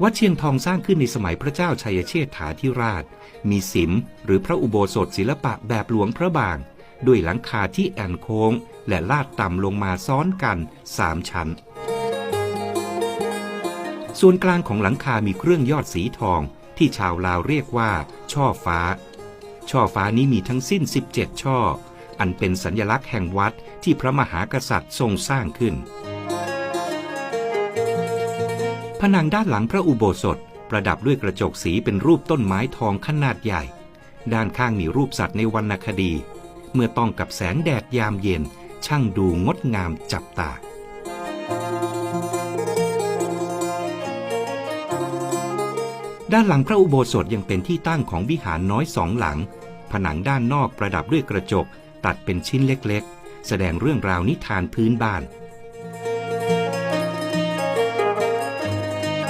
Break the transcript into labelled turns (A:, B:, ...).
A: วัดเชียงทองสร้างขึ้นในสมัยพระเจ้าชัยเชษฐาธิราช มีสิมหรือพระอุโบสถศิลปะแบบหลวงพระบาง ด้วยหลังคาที่แอนโค้ง และลาดต่ำลงมาซ้อนกันสามชั้น ส่วนกลางของหลังคามีเครื่องยอดสีทองที่ชาวลาวเรียกว่า ช่อฟ้า ช่อฟ้านี้มีทั้งสิ้น 17 ช่อ อันเป็นสัญลักษณ์แห่งวัดที่พระมหากษัตริย์ทรงสร้างขึ้น ผนังด้านหลังพระอุโบสถ ประดับด้วยกระจกสีเป็นรูปต้นไม้ทองขนาดใหญ่ ด้านข้างมีรูปสัตว์ในวรรณคดี เมื่อต้องกับแสงแดดยามเย็น ช่างดูงดงามจับตาด้านหลังพระอุโบสถยังเป็นที่ตั้งของวิหารน้อยสองหลัง ผนังด้านนอกประดับด้วยกระจก ตัดเป็นชิ้นเล็กๆ แสดงเรื่องราวนิทานพื้นบ้าน